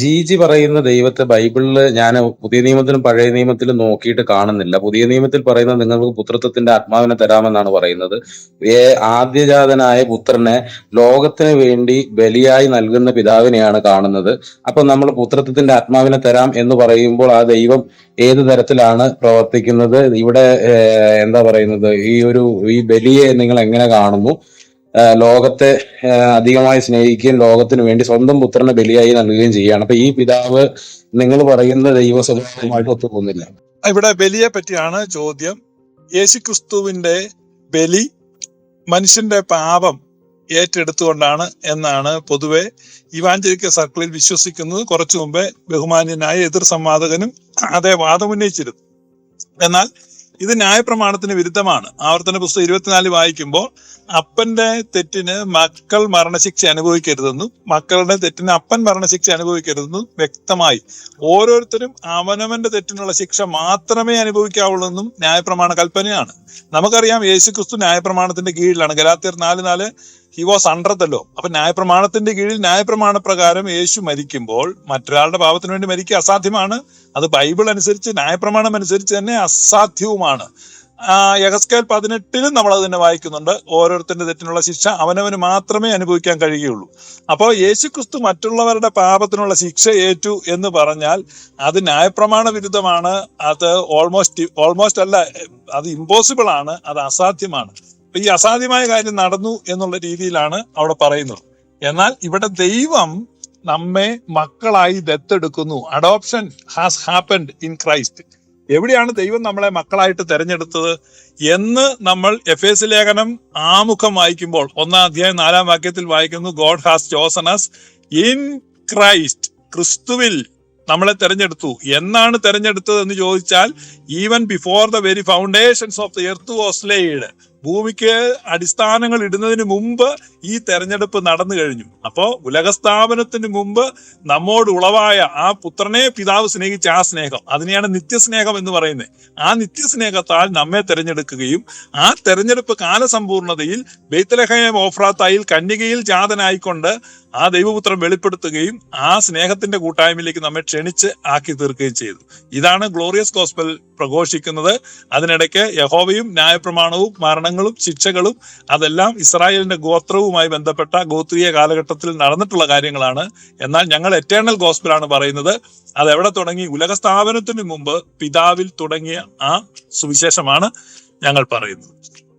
ജീജി പറയുന്ന ദൈവത്തെ ബൈബിളിൽ ഞാൻ പുതിയ നിയമത്തിലും പഴയ നിയമത്തിലും നോക്കിയിട്ട് കാണുന്നില്ല. പുതിയ നിയമത്തിൽ പറയുന്നത് നിങ്ങൾക്ക് പുത്രത്വത്തിന്റെ ആത്മാവിനെ തരാമെന്നാണ് പറയുന്നത്. ആദ്യജാതനായ പുത്രനെ ലോകത്തിന് വേണ്ടി ബലിയായി നൽകുന്ന പിതാവിനെയാണ് കാണുന്നത്. അപ്പൊ നമ്മൾ പുത്രത്വത്തിന്റെ ആത്മാവിനെ തരാം എന്ന് പറയുമ്പോൾ ആ ദൈവം ഏത് തരത്തിലാണ് പ്രവർത്തിക്കുന്നത്? ഇവിടെ എന്താ പറയുന്നത്? ഈ ഒരു ഈ ബലിയെ നിങ്ങൾ എങ്ങനെ കാണുന്നു? ലോകത്തെ അധികമായി സ്നേഹിക്കുകയും ലോകത്തിന് വേണ്ടി സ്വന്തം പുത്രനെ ബലിയായി നൽകുകയും ചെയ്യുകയാണ്. അപ്പൊ ഈ പിതാവ് നിങ്ങൾ പറയുന്ന ദൈവ ദൈവസ്വഭാവമായിട്ട് ഒത്തുപോകുന്നില്ല ഇവിടെ ബലിയെ പറ്റിയാണ് ചോദ്യം. യേശുക്രിസ്തുവിന്റെ ബലി മനുഷ്യന്റെ പാപം ഏറ്റെടുത്തുകൊണ്ടാണ് എന്നാണ് പൊതുവെ ഇവാഞ്ചലിക്ക സർക്കിളിൽ വിശ്വസിക്കുന്നത്. കുറച്ചു മുമ്പേ ബഹുമാന്യനായ എതിർ സംവാദകനും അതേ വാദമുന്നയിച്ചിരുന്നു എന്നാൽ ഇത് ന്യായപ്രമാണത്തിന് വിരുദ്ധമാണ്. ആവർത്തന പുസ്തകം ഇരുപത്തിനാല് വായിക്കുമ്പോൾ അപ്പന്റെ തെറ്റിന് മക്കൾ മരണശിക്ഷ അനുഭവിക്കരുതെന്നും മക്കളുടെ തെറ്റിന് അപ്പൻ മരണശിക്ഷ അനുഭവിക്കരുതെന്നും വ്യക്തമായി ഓരോരുത്തരും അവനവന്റെ തെറ്റിനുള്ള ശിക്ഷ മാത്രമേ അനുഭവിക്കാവുള്ളൂ എന്നും ന്യായപ്രമാണ കൽപ്പനയാണ്. നമുക്കറിയാം യേശുക്രിസ്തു ന്യായപ്രമാണത്തിന്റെ കീഴിലാണ്. ഗലാത്തിയർ നാല് നാല് ഹി വാസ് അണ്ടർതല്ലോ അപ്പൊ ന്യായപ്രമാണത്തിന്റെ കീഴിൽ ന്യായപ്രമാണ പ്രകാരം യേശു മരിക്കുമ്പോൾ മറ്റൊരാളുടെ പാപത്തിന് വേണ്ടി മരിക്കുക അസാധ്യമാണ്. അത് ബൈബിൾ അനുസരിച്ച് ന്യായപ്രമാണം അനുസരിച്ച് തന്നെ അസാധ്യവുമാണ്. യഹസ്കേൽ പതിനെട്ടിലും നമ്മൾ അത് തന്നെ വായിക്കുന്നുണ്ട്. ഓരോരുത്തരുടെ തെറ്റിനുള്ള ശിക്ഷ അവനവന് മാത്രമേ അനുഭവിക്കാൻ കഴിയുകയുള്ളൂ. അപ്പോൾ യേശുക്രിസ്തു മറ്റുള്ളവരുടെ പാപത്തിനുള്ള ശിക്ഷ ഏറ്റു എന്ന് പറഞ്ഞാൽ അത് ന്യായപ്രമാണ വിരുദ്ധമാണ്. അത് ഓൾമോസ്റ്റ് ഓൾമോസ്റ്റ് അല്ല അത് ഇമ്പോസിബിൾ ആണ്. അത് അസാധ്യമാണ്. ഈ അസാധ്യമായ കാര്യം നടന്നു എന്നുള്ള രീതിയിലാണ് അവിടെ പറയുന്നത്. എന്നാൽ ഇവിടെ ദൈവം നമ്മെ മക്കളായി ദത്തെടുക്കുന്നു. Adoption has happened in Christ എവിടെയാണ് ദൈവം നമ്മളെ മക്കളായിട്ട് തെരഞ്ഞെടുത്തത് എന്ന് നമ്മൾ എഫ് എസ് ലേഖനം ആമുഖം വായിക്കുമ്പോൾ ഒന്നാം അധ്യായം നാലാം വാക്യത്തിൽ വായിക്കുന്നു God has chosen us in Christ ക്രിസ്തുവിൽ നമ്മളെ തെരഞ്ഞെടുത്തു. എന്നാണ് തെരഞ്ഞെടുത്തത് എന്ന് ചോദിച്ചാൽ even before the very foundations of the earth was ഭൂമിക്ക് അടിസ്ഥാനങ്ങൾ ഇടുന്നതിന് മുമ്പ് ഈ തെരഞ്ഞെടുപ്പ് നടന്നു കഴിഞ്ഞു. അപ്പോൾ ഉലകസ്ഥാപനത്തിന് മുമ്പ് നമ്മോട് ഉളവായ ആ പുത്രനെ പിതാവ് സ്നേഹിച്ച ആ സ്നേഹം അതിനെയാണ് നിത്യസ്നേഹം എന്ന് പറയുന്നത്. ആ നിത്യസ്നേഹത്താൽ നമ്മെ തെരഞ്ഞെടുക്കുകയും ആ തെരഞ്ഞെടുപ്പ് കാലസമ്പൂർണതയിൽ ബെയ്ത്തലഹയം ഓഫ്രാത്തായിൽ കന്യകയിൽ ജാതനായിക്കൊണ്ട് ആ ദൈവപുത്രം വെളിപ്പെടുത്തുകയും ആ സ്നേഹത്തിന്റെ കൂട്ടായ്മയിലേക്ക് നമ്മെ ക്ഷണിച്ച് ആക്കി തീർക്കുകയും ചെയ്തു. ഇതാണ് ഗ്ലോറിയസ് ഗോസ്പൽ പ്രഘോഷിക്കുന്നത്. അതിനിടയ്ക്ക് യഹോവയും ന്യായപ്രമാണവും മരണങ്ങളും ശിക്ഷകളും അതെല്ലാം ഇസ്രായേലിന്റെ ഗോത്രവുമായി ബന്ധപ്പെട്ട ഗോത്രീയ കാലഘട്ടത്തിൽ നടന്നിട്ടുള്ള കാര്യങ്ങളാണ്. എന്നാൽ ഞങ്ങൾ എറ്റേണൽ ഗോസ്പലാണ് പറയുന്നത്. അത് എവിടെ തുടങ്ങി? ഉലക സ്ഥാപനത്തിന് മുമ്പ് പിതാവിൽ തുടങ്ങിയ ആ സുവിശേഷമാണ് ഞങ്ങൾ പറയുന്നത്.